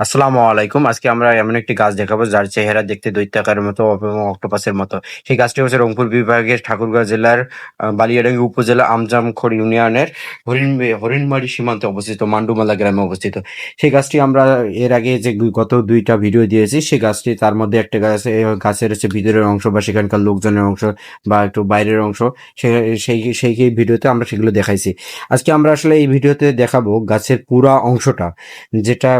আসসালামু আলাইকুম। আজকে আমরা এমন একটি গাছ দেখাবো, যার চেহারা দেখতে দৈত্যাকারের মতো এবং অক্টোপাসের মতো। সেই গাছটি হচ্ছে রংপুর বিভাগের ঠাকুরগাঁও জেলার বালিয়াডাঙ্গি উপজেলা আমজামখড় ইউনিয়নের হরিণ হরিণমারি সীমান্তে অবস্থিত, মান্ডুমালা গ্রামে অবস্থিত। সেই গাছটি আমরা এর আগে যে গত দুইটা ভিডিও দিয়েছি, সেই গাছটি তার মধ্যে একটা গাছ গাছের হচ্ছে ভিতরের অংশ বা সেখানকার লোকজনের অংশ বা একটু বাইরের অংশ সেই সেই ভিডিওতে আমরা সেগুলো দেখাইছি। আজকে আমরা আসলে এই ভিডিওতে দেখাবো গাছের পুরা অংশটা, যেটা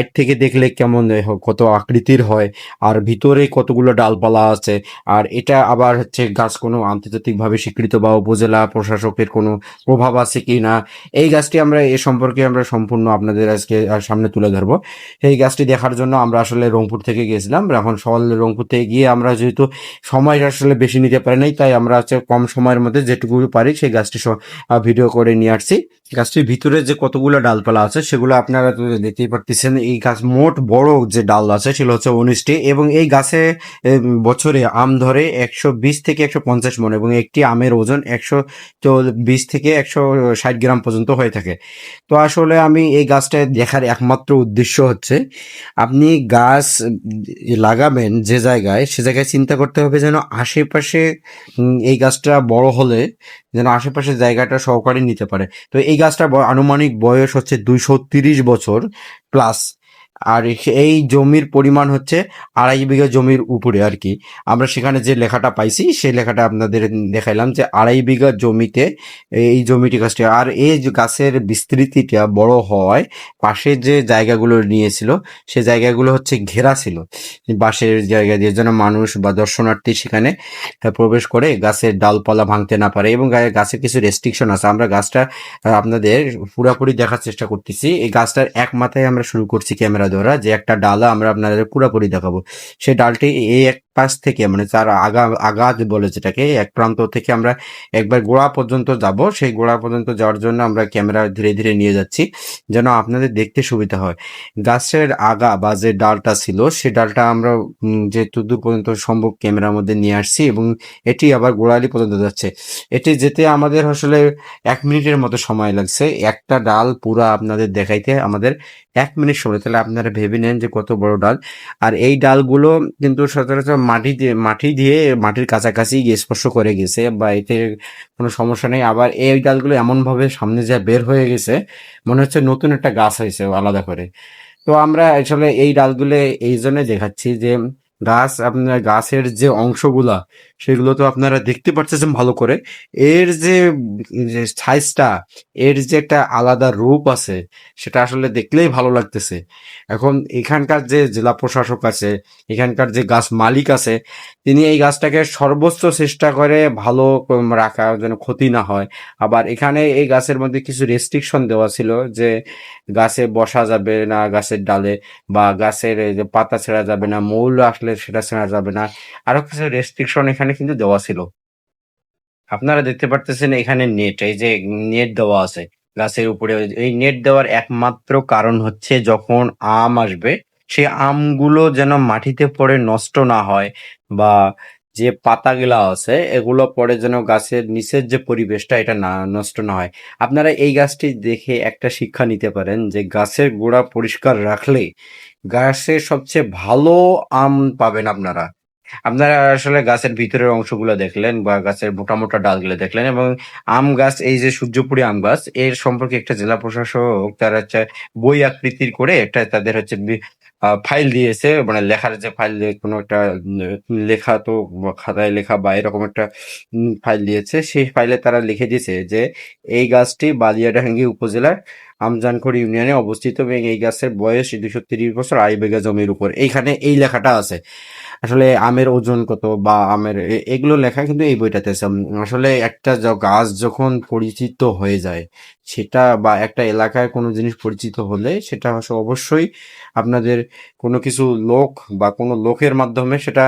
সাইড থেকে দেখলে কেমন কত আকৃতির হয়, আর ভিতরে কতগুলো ডালপালা আছে, আর এটা আবার হচ্ছে গাছ কোনো আন্তর্জাতিকভাবে স্বীকৃত বা উপজেলা প্রশাসকের কোনো প্রভাব আছে কি না, এই গাছটি আমরা, এ সম্পর্কে আমরা সম্পূর্ণ আপনাদের আজকে সামনে তুলে ধরবো। এই গাছটি দেখার জন্য আমরা আসলে রংপুর থেকে গেছিলাম এখন সকাল রংপুর থেকে গিয়ে আমরা যেহেতু সময় আসলে বেশি নিতে পারি নাই, তাই আমরা হচ্ছে কম সময়ের মধ্যে যেটুকু পারি সেই গাছটি ভিডিও করে নিয়ে আসছি। গাছটির ভিতরে যে কতগুলো ডালপালা আছে সেগুলো আপনারা দেখতেই পারতেছেন এই গাছ মোট বড় যে ডাল আছে সেগুলো হচ্ছে উনিশটি এবং এই গাছে বছরে আম ধরে একশো বিশ থেকে একশো পঞ্চাশ মন এবং একটি আমের ওজন একশো বিশ থেকে একশো ষাট গ্রাম পর্যন্ত হয়ে থাকে। তো আসলে আমি এই গাছটা দেখার একমাত্র উদ্দেশ্য হচ্ছে, আপনি গাছ লাগাবেন যে জায়গায়, সে জায়গায় চিন্তা করতে হবে যেন আশেপাশে এই গাছটা বড় হলে যেন আশেপাশের জায়গাটা সহকারে নিতে পারে। তো এই গাছটা আনুমানিক বয়স হচ্ছে দুইশো তিরিশ বছর প্লাস। আর এই জমির পরিমাণ হচ্ছে আড়াই বিঘা জমির উপরে আর কি। আমরা সেখানে যে লেখাটা পাইছি, সেই লেখাটা আপনাদের দেখাইলাম যে আড়াই বিঘা জমিতে এই জমিটি গাছটি আর এই গাছের বিস্তৃতিটা বড় হওয়ায় পাশে যে জায়গাগুলো নিয়েছিল, সে জায়গাগুলো হচ্ছে ঘেরা ছিল। বাঁশের জায়গা দিয়ে যেন মানুষ বা দর্শনার্থী সেখানে প্রবেশ করে গাছের ডালপালা ভাঙতে না পারে এবং গাছের কিছু রেস্ট্রিকশন আছে। আমরা গাছটা আপনাদের পুরাপুরি দেখার চেষ্টা করতেছি। এই গাছটার এক মাথায় আমরা শুরু করছি ক্যামেরা দ্বারা যে একটা ডালা আমরা আপনাদের পুরাপুরি দেখাবো। সেই ডালটি এই এক পাশ থেকে মানে তার আগা আগাজ বলে যেটাকে এক প্রান্ত থেকে আমরা একবার গোড়া পর্যন্ত যাব। সেই গোড়া পর্যন্ত যাওয়ার জন্য আমরা ক্যামেরা ধীরে ধীরে নিয়ে যাচ্ছি যেন আপনাদের দেখতে সুবিধা হয়। গাছের আগা বা যে ডালটা ছিল সে ডালটা আমরা উম, যে দূর পর্যন্ত সম্ভব ক্যামেরার মধ্যে নিয়ে আসছি এবং এটি আবার গোড়ালি পর্যন্ত যাচ্ছে। এটি যেতে আমাদের আসলে এক মিনিটের মতো সময় লাগছে। একটা ডাল পুরা আপনাদের দেখাইতে আমাদের এক মিনিট সময় তাহলে আপনারা ভেবে নেন যে কত বড় ডাল। আর এই ডালগুলো কিন্তু সচরাচর মাটি মাটি দিয়ে মাটির কাছাকাছি গিয়ে স্পর্শ করে গেছে বা এতে কোনো সমস্যা নেই। আবার এই ডালগুলো এমনভাবে সামনে যা বের হয়ে গেছে, মনে হচ্ছে নতুন একটা গাছ হয়েছে আলাদা করে। তো আমরা আসলে এই ডালগুলো এই জন্য দেখাচ্ছি যে গাছ, আপনার গাছের যে অংশগুলা সেগুলো তো আপনারা দেখতে পাচ্ছেন ভালো করে। এর যে সাইজটা এর যে একটা আলাদা রূপ আছে, সেটা আসলে দেখলেই ভালো লাগতেছে। এখন এখানকার যে জেলা প্রশাসক আছে, এখানকার যে গাছ মালিক আছে, তিনি এই গাছটাকে সর্বোচ্চ চেষ্টা করে ভালো রাখা যেন ক্ষতি না হয়। আবার এখানে এই গাছের মধ্যে কিছু রেস্ট্রিকশন দেওয়া ছিল যে, গাছে বসা যাবে না গাছের ডালে, বা গাছের পাতা ছেঁড়া যাবে না, মৌল আসলে সেটা চেনা যাবে না। আরও কিছু রেস্ট্রিকশন এখানে কিন্তু দেওয়া ছিল। আপনারা দেখতে পারতেছেন এখানে নেট এই যে নেট দেওয়া আছে গাছের উপরে। এই নেট দেওয়ার একমাত্র কারণ হচ্ছে যখন আম আসবে সেই আমগুলো যেন মাটিতে পড়ে নষ্ট না হয় বা যে পাতাগুলা আছে, এগুলো পরে যেন গাছের নিচের যে পরিবেশটা, এটা না, নষ্ট না হয়। আপনারা এই গাছটি দেখে একটা শিক্ষা নিতে পারেন যে গাছের গোড়া পরিষ্কার রাখলে গাছে সবচেয়ে ভালো আম পাবেন আপনারা। আপনারা আসলে গাছের ভিতরের অংশগুলো দেখলেন বা গাছের মোটা মোটা ডালগুলো দেখলেন এবং আম গাছ, এই যে সূর্যপুরি আম গাছ, এর সম্পর্কে একটা জেলা প্রশাসক তারা হচ্ছে বই আকৃতির করে একটা তাদের হচ্ছে ফাইল দিয়েছে মানে লেখার যে ফাইল কোনো একটা লেখা তো খাতায় লেখা বা এরকম একটা ফাইল দিয়েছে, সেই ফাইলে তারা লিখে দিয়েছে যে এই গাছটি বালিয়াডাঙ্গি উপজেলার আমজানখড়ি ইউনিয়নে অবস্থিত এবং এই গাছের বয়স দুশো তিরিশ বছর আই বিঘা জমির উপর। এইখানে এই লেখাটা আছে। আসলে আমের ওজন কত বা আমের এগুলো লেখা কিন্তু এই বইটাতে আছে। আসলে একটা গাছ যখন পরিচিত হয়ে যায়, সেটা বা একটা এলাকায় কোনো জিনিস পরিচিত হলে সেটা অবশ্যই আপনাদের কোনো কিছু লোক বা কোনো লোকের মাধ্যমে সেটা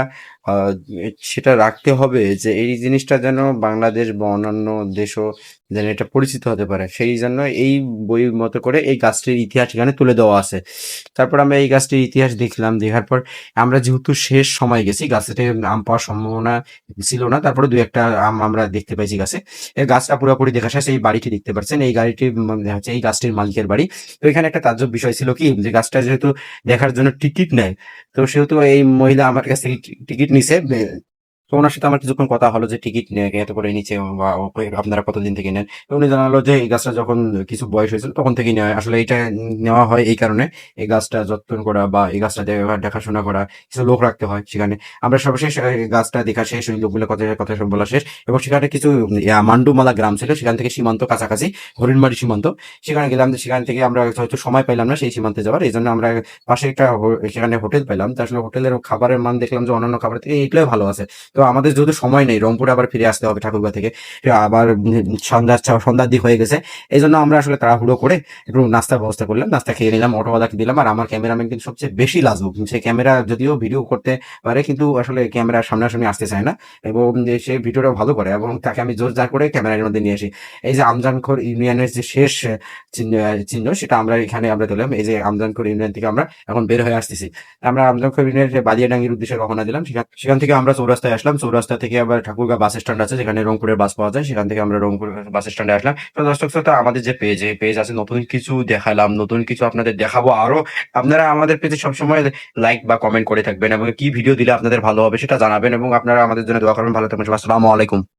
সেটা রাখতে হবে যে এই জিনিসটা যেন বাংলাদেশ বা অন্যান্য দেশও যেন এটা পরিচিত হতে পারে। সেই জন্য এই বইয়ের মতো করে এই গাছটির ইতিহাস এখানে তুলে দেওয়া আছে। তারপর আমরা এই গাছটির ইতিহাস দেখলাম, দেখার পর আমরা যেহেতু শেষ সময় গেছি গাছ থেকে আম পাওয়ার সম্ভাবনা ছিল না, তারপরে দু একটা আম আমরা দেখতে পাইছি গাছে। এই গাছটা পুরোপুরি দেখা শেষ এই বাড়িটি দেখতে পাচ্ছেন, এই গাড়িটি হচ্ছে এই গাছটির মালিকের বাড়ি। তো এখানে একটা তাজ্জব বিষয় ছিল কি, যে গাছটা যেহেতু দেখার জন্য টিকিট নেয়, তো সেহেতু এই মহিলা আমার কাছ টিকিট নিছে তো ওনার সাথে আমার কিছুক্ষণ কথা হলো যে টিকিট এত করে নিচে বা আপনারা কতদিন থেকে নেন? উনি জানালো যে এই গাছটা যখন কিছু বয়স হয়েছিল তখন থেকেই নেওয়া আসলে এটা নেওয়া হয় এই কারণে এই গাছটা যত্ন করা বা এই গাছটা দেখাশোনা করা, কিছু লোক রাখতে হয় সেখানে। আমরা সর্বশেষ গাছটা দেখা শেষ ওই লোকগুলো কথা কথা বলা শেষ। এবং সেখানে কিছু মান্ডুমালা গ্রাম ছিল, সেখান থেকে সীমান্ত কাছাকাছি, হরিণবাড়ি সীমান্ত। সেখানে গেলাম, সেখান থেকে আমরা হয়তো সময় পাইলাম না সেই সীমান্তে যাওয়ার এই জন্য আমরা পাশে একটা সেখানে হোটেল পেলাম তো আসলে হোটেলের খাবারের মান দেখলাম যে অন্যান্য খাবার থেকে এগুলোই ভালো আছে। তো আমাদের যেহেতু সময় নেই, রংপুরে আবার ফিরে আসতে হবে ঠাকুরগাঁ থেকে। আবার সন্ধ্যা সন্ধ্যার দিক হয়ে গেছে। এই জন্য আমরা আসলে তাড়াহুড়ো করে একটু নাস্তার ব্যবস্থা করলাম, নাস্তা খেয়ে নিলাম অটোওয়ালাকে দিলাম, আর আমার ক্যামেরাম্যান কিন্তু সবচেয়ে বেশি লাজুক। সে ক্যামেরা যদিও ভিডিও করতে পারে, কিন্তু আসলে ক্যামেরা সামনাসামনি আসতে চায় না। এবং সে ভিডিওটা ভালো করে, এবং তাকে আমি জোর জার করে ক্যামেরার মধ্যে নিয়ে আসি। এই যে আমজানখোর ইউনিয়নের যে শেষ চিহ্ন সেটা আমরা এখানে আমরা দিলাম। এই যে আমজানখোর ইউনিয়ন থেকে আমরা এখন বের হয়ে আসতেছি। আমরা আমজানখোর ইউনিয়নের যে বালিয়াডাঙ্গির উদ্দেশ্যে রওনা দিলাম। সেখান থেকে আমরা চৌরাস্তায় আসলাম। চৌরাস্তা থেকে আবার ঠাকুরগা বাস স্ট্যান্ড আছে, যেখানে রংপুরের বাস পাওয়া যায়, সেখান থেকে আমরা রংপুর বাস স্ট্যান্ডে আসলাম। তো দর্শক শ্রোতা, আমাদের যে পেজ এই পেজ আছে, নতুন কিছু দেখালাম, নতুন কিছু আপনাদের দেখাবো আরও। আপনারা আমাদের পেজে সবসময় লাইক বা কমেন্ট করে থাকবেন এবং কি ভিডিও দিলে আপনাদের ভালো হবে সেটা জানাবেন এবং আপনারা আমাদের জন্য দোয়া করবেন। ভালো থাকবেন। আসসালামু আলাইকুম।